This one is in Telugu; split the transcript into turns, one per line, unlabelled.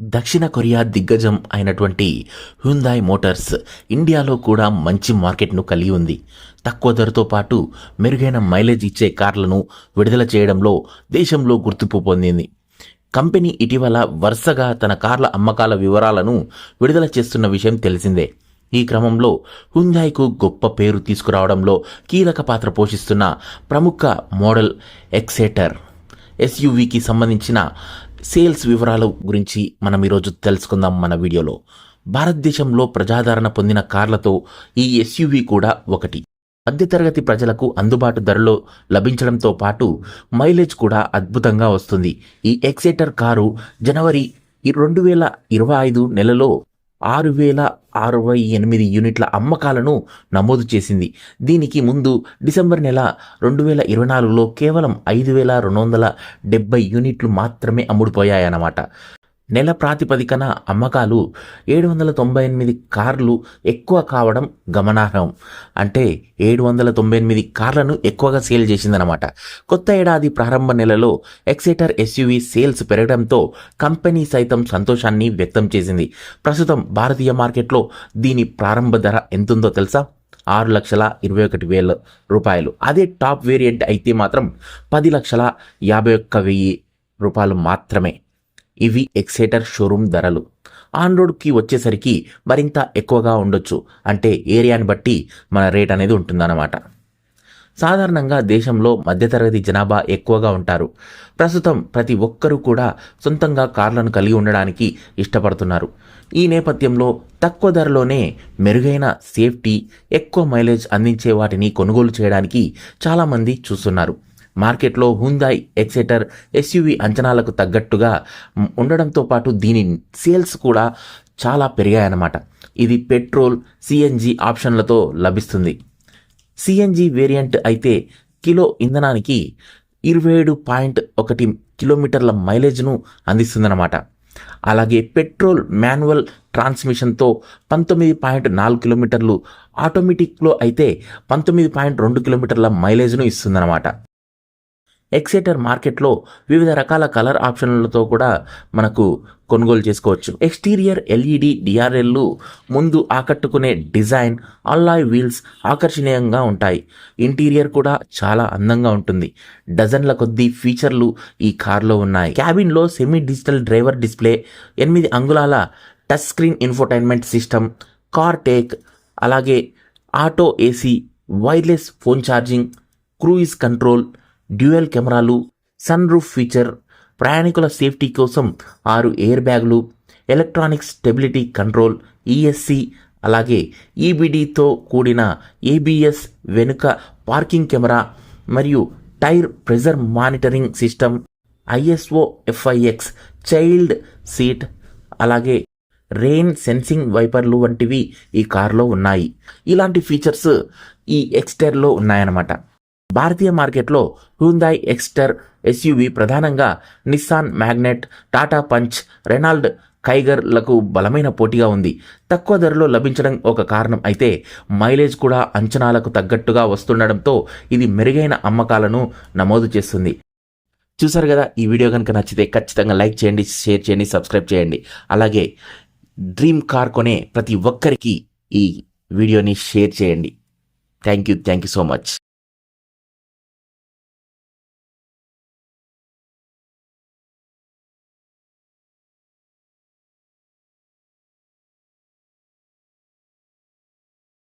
దక్షిణ కొరియా దిగ్గజం అయినటువంటి హ్యుందాయ్ మోటార్స్ ఇండియాలో కూడా మంచి మార్కెట్ను కలిగి ఉంది. తక్కువ ధరతో పాటు మెరుగైన మైలేజ్ ఇచ్చే కార్లను విడుదల చేయడంలో దేశంలో గుర్తింపు పొందింది. కంపెనీ ఇటీవల వరుసగా తన కార్ల అమ్మకాల వివరాలను విడుదల చేస్తున్న విషయం తెలిసిందే. ఈ క్రమంలో హుందాయ్కు గొప్ప పేరు తీసుకురావడంలో కీలక పాత్ర పోషిస్తున్న ప్రముఖ మోడల్ ఎక్సేటర్ ఎస్యూవికి సంబంధించిన సేల్స్ వివరాల గురించి మనం ఈరోజు తెలుసుకుందాం మన వీడియోలో. భారతదేశంలో ప్రజాదరణ పొందిన కార్లతో ఈ ఎస్యూవి కూడా ఒకటి. మధ్యతరగతి ప్రజలకు అందుబాటు ధరలో లభించడంతో పాటు మైలేజ్ కూడా అద్భుతంగా వస్తుంది. ఈ ఎక్సైటర్ కారు జనవరి రెండు వేల ఇరవై ఐదు నెలలో ఆరు వేల అరవై ఎనిమిది యూనిట్ల అమ్మకాలను నమోదు చేసింది. దీనికి ముందు డిసెంబర్ నెల రెండు వేల ఇరవై నాలుగులో కేవలం ఐదు వేల రెండు వందల డెబ్బై యూనిట్లు మాత్రమే అమ్ముడుపోయాయన్నమాట. నెల ప్రాతిపదికన అమ్మకాలు ఏడు వందల తొంభై ఎనిమిది కార్లు ఎక్కువ కావడం గమనార్హం. అంటే ఏడు వందల తొంభై ఎనిమిది కార్లను ఎక్కువగా సేల్ చేసిందనమాట కొత్త ఏడాది ప్రారంభ నెలలో ఎక్సైటర్ ఎస్యూవి సేల్స్ పెరగడంతో కంపెనీ సైతం సంతోషాన్ని వ్యక్తం చేసింది. ప్రస్తుతం భారతీయ మార్కెట్లో దీని ప్రారంభ ధర ఎంతుందో తెలుసా? ఆరు లక్షల ఇరవై ఒకటి వేల రూపాయలు. అదే టాప్ వేరియంట్ అయితే మాత్రం పది లక్షల యాభై ఒక్క వెయ్యి రూపాయలు మాత్రమే. ఇవి ఎక్సేటర్ షోరూమ్ ధరలు. ఆన్ రోడ్కి వచ్చేసరికి మరింత ఎక్కువగా ఉండొచ్చు. అంటే ఏరియాని బట్టి మన రేట్ అనేది ఉంటుందన్నమాట. సాధారణంగా దేశంలో మధ్యతరగతి జనాభా ఎక్కువగా ఉంటారు. ప్రస్తుతం ప్రతి ఒక్కరూ కూడా సొంతంగా కార్లను కలిగి ఉండడానికి ఇష్టపడుతున్నారు. ఈ నేపథ్యంలో తక్కువ ధరలోనే మెరుగైన సేఫ్టీ ఎక్కువ మైలేజ్ అందించే వాటిని కొనుగోలు చేయడానికి చాలామంది చూస్తున్నారు. మార్కెట్లో హుందాయ్ ఎక్సెటర్ ఎస్యూవి అంచనాలకు తగ్గట్టుగా ఉండడంతో పాటు దీని సేల్స్ కూడా చాలా పెరిగాయన్నమాట. ఇది పెట్రోల్ సిఎన్జి ఆప్షన్లతో లభిస్తుంది. సిఎన్జి వేరియంట్ అయితే కిలో ఇంధనానికి ఇరవై ఏడు పాయింట్ ఒకటి కిలోమీటర్ల మైలేజ్ను అందిస్తుందన్నమాట. అలాగే పెట్రోల్ మాన్యువల్ ట్రాన్స్మిషన్తో పంతొమ్మిది పాయింట్ నాలుగు కిలోమీటర్లు ఆటోమేటిక్లో అయితే పంతొమ్మిది పాయింట్ రెండు కిలోమీటర్ల మైలేజ్ను ఇస్తుందన్నమాట. ఎక్సేటర్ మార్కెట్లో వివిధ రకాల కలర్ ఆప్షన్లతో కూడా మనకు కొనుగోలు చేసుకోవచ్చు. ఎక్స్టీరియర్ ఎల్ఈడి డిఆర్ఎల్లు ముందు ఆకట్టుకునే డిజైన్ అల్లాయ్ వీల్స్ ఆకర్షణీయంగా ఉంటాయి. ఇంటీరియర్ కూడా చాలా అందంగా ఉంటుంది. డజన్ల కొద్దీ ఫీచర్లు ఈ కార్లో ఉన్నాయి. క్యాబిన్లో సెమీ డిజిటల్ డ్రైవర్ డిస్ప్లే ఎనిమిది అంగుళాల touch screen infotainment system car tech అలాగే auto AC wireless phone charging cruise control dual కెమెరాలు సన్ రూఫ్ ఫీచర్ ప్రయాణికుల సేఫ్టీ కోసం ఆరు ఎయిర్ బ్యాగులు ఎలక్ట్రానిక్ స్టెబిలిటీ కంట్రోల్ ఈఎస్సి అలాగే ఈబిడితో కూడిన ఏబిఎస్ వెనుక పార్కింగ్ కెమెరా మరియు tyre pressure monitoring system ISOFIX child seat అలాగే రెయిన్ సెన్సింగ్ వైపర్లు వంటివి ఈ కారులో ఉన్నాయి. ఇలాంటి ఫీచర్స్ ఈ ఎక్స్టైర్లో ఉన్నాయన్నమాట. భారతీయ మార్కెట్లో హ్యూందాయ్ ఎక్స్టర్ ఎస్యూవి ప్రధానంగా Nissan Magnite Tata Punch Renault కైగర్లకు బలమైన పోటీగా ఉంది. తక్కువ ధరలో లభించడం ఒక కారణం అయితే మైలేజ్ కూడా అంచనాలకు తగ్గట్టుగా వస్తుండడంతో ఇది మెరుగైన అమ్మకాలను నమోదు చేస్తుంది. చూసారు కదా ఈ వీడియో కనుక నచ్చితే ఖచ్చితంగా లైక్ చేయండి షేర్ చేయండి సబ్స్క్రైబ్ చేయండి. అలాగే డ్రీమ్ కార్ కొనే ప్రతి ఒక్కరికి ఈ వీడియోని షేర్ చేయండి. Thank you thank you so much.